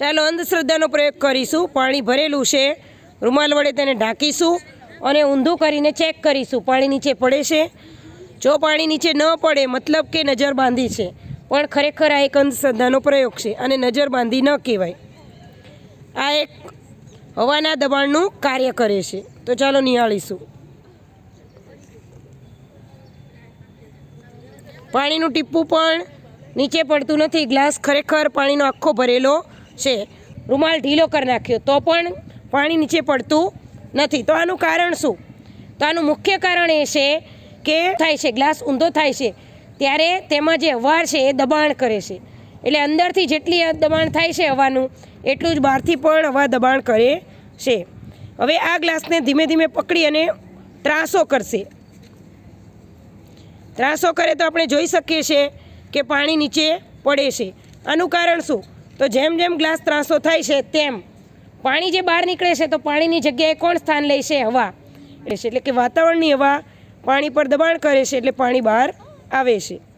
ચાલો અંધશ્રદ્ધાનો પ્રયોગ કરીશું. પાણી ભરેલું છે. રૂમાલ વડે તેને ઢાંકીશું અને ઊંધું કરીને ચેક કરીશું. પાણી નીચે પડે છે. જો પાણી નીચે ન પડે, મતલબ કે નજર બાંધી છે. પણ ખરેખર આ એક અંધશ્રદ્ધાનો પ્રયોગ છે અને નજર બાંધી ન કહેવાય. આ એક હવાના દબાણનું કાર્ય કરે છે. તો ચાલો નિહાળીશું. પાણીનું ટીપું પણ નીચે પડતું નથી. ગ્લાસ ખરેખર પાણીનો આખો ભરેલો છે. રૂમાલ ઢીલો કરી નાખ્યો. તો પણ પાણી નીચે પડતું નથી. તો આનું કારણ શું? તો આનું મુખ્ય કારણ એ છે કે થાય છે, ગ્લાસ ઊંધો થાય છે. ત્યારે તેમાં જે અવાર છે એ દબાણ કરે છે. એટલે અંદરથી જેટલી દબાણ થાય છે હવાનું, એટલું જ બહારથી પણ હવા દબાણ કરે છે. હવે આ ગ્લાસને ધીમે ધીમે પકડી અને ત્રાસો કરશે. ત્રાસો કરે તો આપણે જોઈ શકીએ છીએ કે પાણી નીચે પડે છે. આનું કારણ શું? તો જેમ જેમ ગ્લાસ ત્રાસો થાય છે, તેમ. પાણી જે બહાર નીકળે છે, તો પાણીની જગ્યાએ કોણ સ્થાન લે છે? હવા. એટલે કે વાતાવરણની હવા પાણી પર દબાણ કરે છે, એટલે પાણી બહાર આવે છે.